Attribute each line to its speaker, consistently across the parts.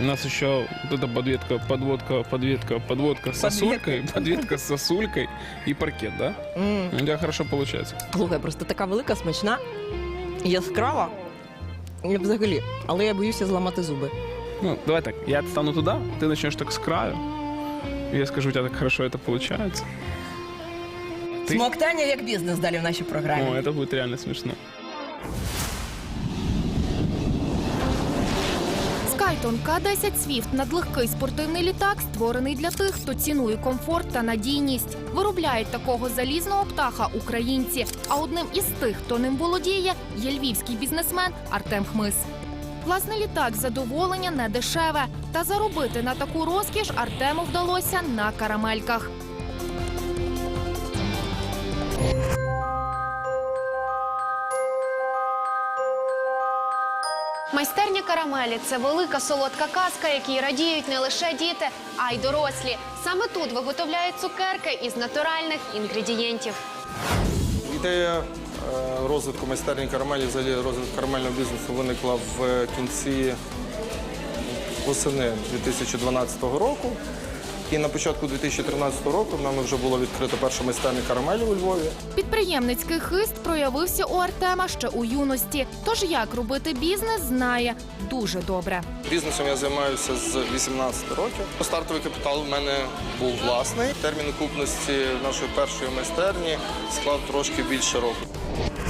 Speaker 1: У нас еще вот эта подветка, подводка, подветка, подводка с сосулькой, подветка с сосулькой и паркет, да?
Speaker 2: М.
Speaker 1: У тебя хорошо получается.
Speaker 2: Слухай, просто така велика, смачна, яскрава. І взагалі, але я боюся зламати зуби.
Speaker 1: Ну, давай так, я стану туда, ты начнешь так с краю. и Я скажу, у тебя так хорошо это получается. Ти-
Speaker 2: Смоктання як бізнес далі в нашій програмі.
Speaker 1: О, это будет реально смешно.
Speaker 3: Скайтон К-10 Swift – надлегкий спортивний літак, створений для тих, хто цінує комфорт та надійність. Виробляють такого залізного птаха українці. А одним із тих, хто ним володіє, є львівський бізнесмен Артем Хмис. Власне, літак задоволення не дешеве. Та заробити на таку розкіш Артему вдалося на карамельках.
Speaker 4: Майстерня карамелі це велика солодка казка, якій радіють не лише діти, а й дорослі. Саме тут виготовляють цукерки із натуральних інгредієнтів.
Speaker 5: Ідея е, розвитку майстерні карамелі, взагалі розвитку карамельного бізнесу виникла в кінці восени 2012 року. І на початку 2013 року нами вже було відкрито перша майстерня карамелі у Львові.
Speaker 3: Підприємницький хист проявився у Артема ще у юності. Тож як робити бізнес, знає дуже добре.
Speaker 5: Бізнесом я займаюся з 18 років. Стартовий капітал в мене був власний. Термін окупності нашої першої майстерні склав трошки більше року.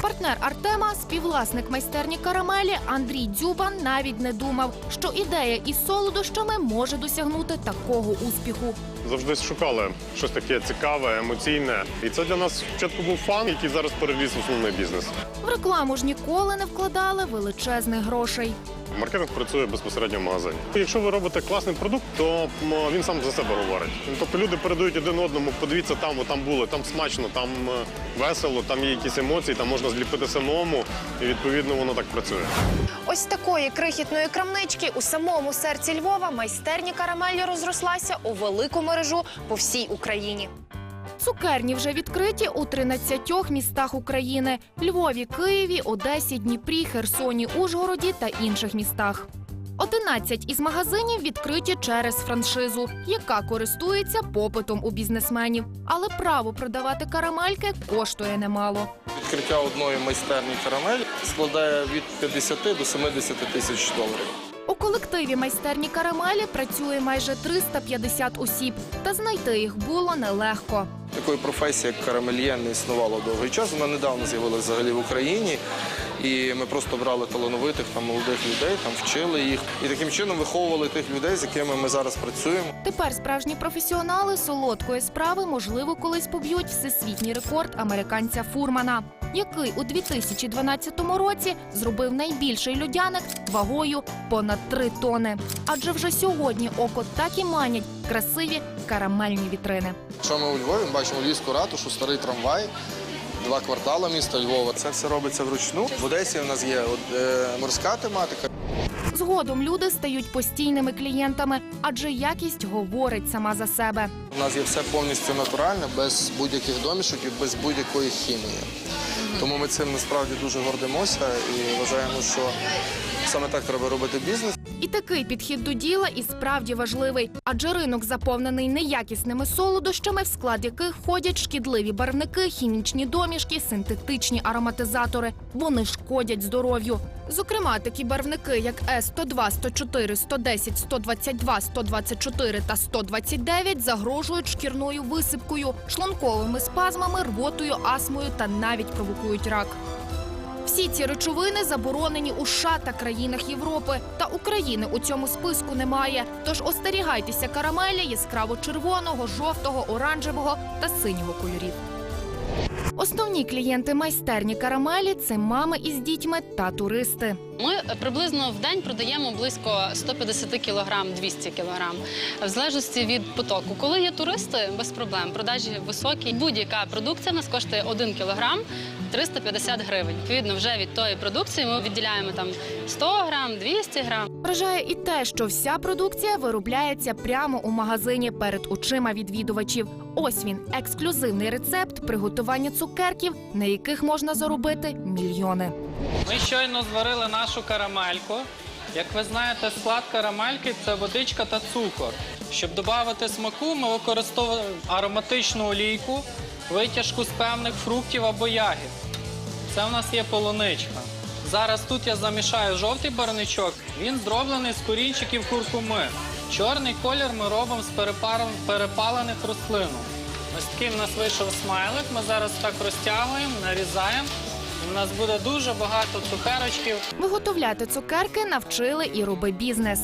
Speaker 3: Партнер Артема, співвласник майстерні карамелі Андрій Дзюбан, навіть не думав, що ідея із солодощами може досягнути такого успіху.
Speaker 6: Завжди шукали щось таке цікаве, емоційне. І це для нас спочатку був фан, який зараз переріс в основний бізнес.
Speaker 3: В рекламу ж ніколи не вкладали величезних грошей.
Speaker 6: Маркетинг працює безпосередньо в магазині. Якщо ви робите класний продукт, то він сам за себе говорить. Тобто люди передають один одному, подивіться там, о, там було, там смачно, там е, весело, там є якісь емоції, там можна зліпити самому, і відповідно воно так працює.
Speaker 4: Ось такої крихітної крамнички у самому серці Львова майстерня карамелі розрослася у велику мережу по всій Україні.
Speaker 3: Цукерні вже відкриті у 13 містах України: Львові, Києві, Одесі, Дніпрі, Херсоні, Ужгороді та інших містах. 11 із магазинів відкриті через франшизу, яка користується попитом у бізнесменів. Але право продавати карамельки коштує немало.
Speaker 5: Відкриття одної майстерні карамель складає від 50 до 70 тисяч доларів.
Speaker 3: У колективі майстерні карамелі працює майже 350 осіб, та знайти їх було нелегко.
Speaker 5: Такої професії, як карамельє, не існувало довгий час. Вона недавно з'явилася взагалі в Україні. І ми просто брали талановитих там молодих людей, там вчили їх і таким чином виховували тих людей, з якими ми зараз працюємо.
Speaker 3: Тепер справжні професіонали солодкої справи можливо колись поб'ють всесвітній рекорд американця Фурмана, який у 2012 році зробив найбільший льодяник вагою понад 3 тони. Адже вже сьогодні око так і манять красиві карамельні вітрини.
Speaker 5: Що ми у Львові ми бачимо львівську ратушу, старий трамвай, два квартали міста Львова. Це все робиться вручну. В Одесі у нас є е, морська тематика.
Speaker 3: Згодом люди стають постійними клієнтами, адже якість говорить сама за себе.
Speaker 5: У нас є все повністю натуральне, без будь-яких домішок і без будь-якої хімії. Тому ми цим насправді дуже гордимося і вважаємо, що саме так треба робити бізнес.
Speaker 3: Такий підхід до діла і справді важливий, адже ринок заповнений неякісними солодощами, в склад яких входять шкідливі барвники, хімічні домішки, синтетичні ароматизатори. Вони шкодять здоров'ю. Зокрема, такі барвники, як С 102 104 110 122 124 та 129 загрожують шкірною висипкою, шлунковими спазмами, рвотою, астмою та навіть провокують рак. Всі ці речовини заборонені у США та країнах Європи. Та України у цьому списку немає. Тож остерігайтеся карамелі яскраво червоного, жовтого, оранжевого та синього кольорів. Основні клієнти майстерні карамелі це мами із дітьми та туристи.
Speaker 7: Ми приблизно в день продаємо близько 150 кілограм, 200 кілограм, в залежності від потоку. Коли є туристи, без проблем, продажі високі. Будь-яка продукція в нас коштує 1 кілограм 350 гривень. Відповідно, вже від тої продукції ми відділяємо там 100 грам, 200 грам.
Speaker 3: Вражає і те, що вся продукція виробляється прямо у магазині перед очима відвідувачів. Ось він ексклюзивний рецепт приготування цукерків, на яких можна заробити мільйони.
Speaker 1: Ми щойно зварили нашу карамельку.
Speaker 8: Як ви знаєте, склад карамельки це водичка та цукор. Щоб додати смаку, ми використовуємо ароматичну олійку, витяжку з певних фруктів або ягід. Це в нас є полуничка. Зараз тут я замішаю жовтий барничок. Він зроблений з корінчиків куркуми. Чорний колір ми робимо з перепаром- перепалених рослин. Ось такий в нас вийшов смайлик. Ми зараз так розтягуємо, нарізаємо. У нас буде дуже багато цукерочків.
Speaker 3: Виготовляти цукерки навчили і роби бізнес.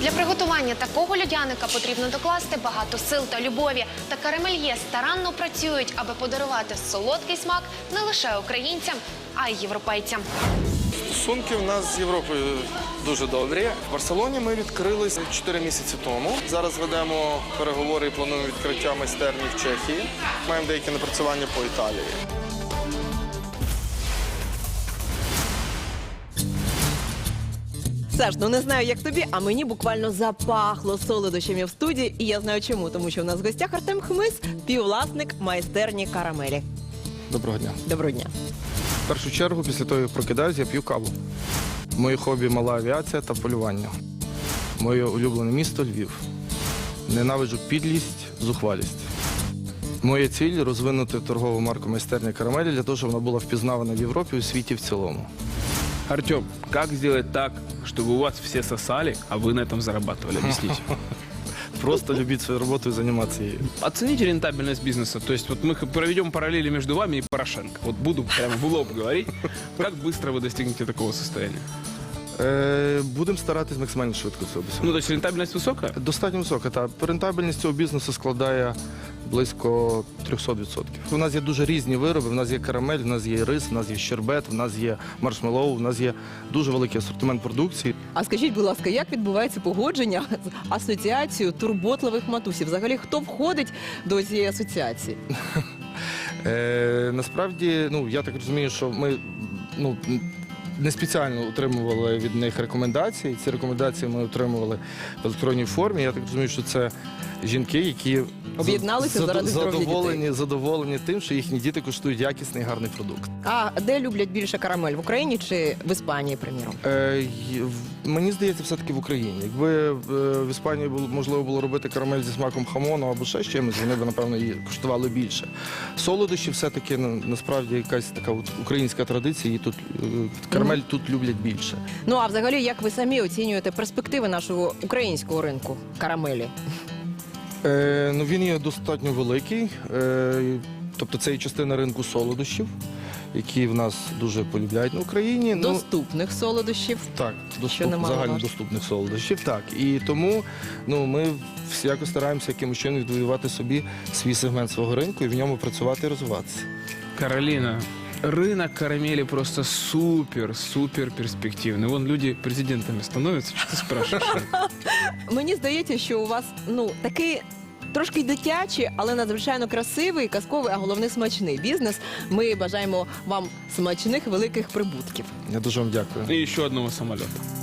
Speaker 4: Для приготування такого льодяника потрібно докласти багато сил та любові. Та карамельє старанно працюють, аби подарувати солодкий смак не лише українцям, а й європейцям.
Speaker 5: Стосунки в нас з Європою дуже добрі. В Барселоні ми відкрились 4 місяці тому. Зараз ведемо переговори і плануємо відкриття майстерні в Чехії. Маємо деякі напрацювання по Італії.
Speaker 2: Саш, ну не знаю, як тобі, а мені буквально запахло солодощами в студії, і я знаю чому, тому що в нас в гостях Артем Хмис, співвласник майстерні карамелі.
Speaker 5: Доброго дня.
Speaker 2: Доброго дня.
Speaker 5: В першу чергу, після того, як прокидаюсь, я п'ю каву. Моє хобі мала авіація та полювання. Моє улюблене місто Львів. Ненавиджу підлість, зухвалість. Моя ціль розвинути торгову марку майстерня карамелі для того, щоб вона була впізнавана в Європі і у світі в цілому.
Speaker 1: Артем, как сделать так, чтобы у вас все сосали, а вы на этом зарабатывали? Объясните.
Speaker 5: Просто любіть свою роботу і займатися її.
Speaker 1: Оцените рентабельность бизнеса. То есть вот мы х- проведем параллели между вами и Порошенко. Вот буду прямо в лоб говорить. Как быстро вы достигнете такого состояния?
Speaker 5: Е, будемо старатись максимально швидко це
Speaker 1: Ну,
Speaker 5: досягнути.
Speaker 1: то есть рентабельность высокая?
Speaker 5: Достатньо висока. Та рентабельність цього бізнесу складає близько 300%. У нас є дуже різні вироби. У нас є карамель, у нас є рис, у нас є щербет, у нас є маршмеллоу, у нас є дуже великий асортимент продукції.
Speaker 2: А скажіть, будь ласка, як відбувається погодження з асоціацією турботливих матусів? Взагалі, хто входить до цієї асоціації?
Speaker 5: Е, насправді, ну я так розумію, що ми ну. Не спеціально отримували від них рекомендації. Ці рекомендації ми отримували в електронній формі. Я так розумію, що це жінки, які
Speaker 2: Об'єдналися
Speaker 5: зад-
Speaker 2: заради здоров'я
Speaker 5: задоволені, задоволені тим, що їхні діти коштують якісний гарний продукт.
Speaker 2: А де люблять більше карамель в Україні чи в Іспанії, приміром?
Speaker 5: Е, й- в- мені здається, все-таки в Україні. Якби е, в Іспанії було можливо було робити карамель зі смаком хамону або ще чимось, вони б напевно її коштували більше. Солодощі все-таки ну, насправді якась така от українська традиція. Її тут е, карамель тут люблять більше.
Speaker 2: Ну а взагалі, як ви самі оцінюєте перспективи нашого українського ринку карамелі?
Speaker 5: Е, ну він є достатньо великий. Е, тобто це і частина ринку солодощів, які в нас дуже полюбляють на Україні. Ну,
Speaker 2: Доступних солодощів.
Speaker 5: Так,
Speaker 2: Що
Speaker 5: доступ,
Speaker 2: немало
Speaker 5: загальнодоступних солодощів. Так. І тому ну, ми всяко стараємося якимось чином відвоювати собі свій сегмент свого ринку і в ньому працювати і розвиватися.
Speaker 1: Каролина, рынок карамели просто супер-супер перспективный. Вон люди президентами становятся, что ты спрашиваешь?
Speaker 2: Мені здається, що у вас ну такий. Трошки дитячий, але надзвичайно красивий, казковий, а головне смачний бізнес. Ми бажаємо вам смачних великих прибутків.
Speaker 5: Я дуже вам дякую.
Speaker 1: И еще одного самолета.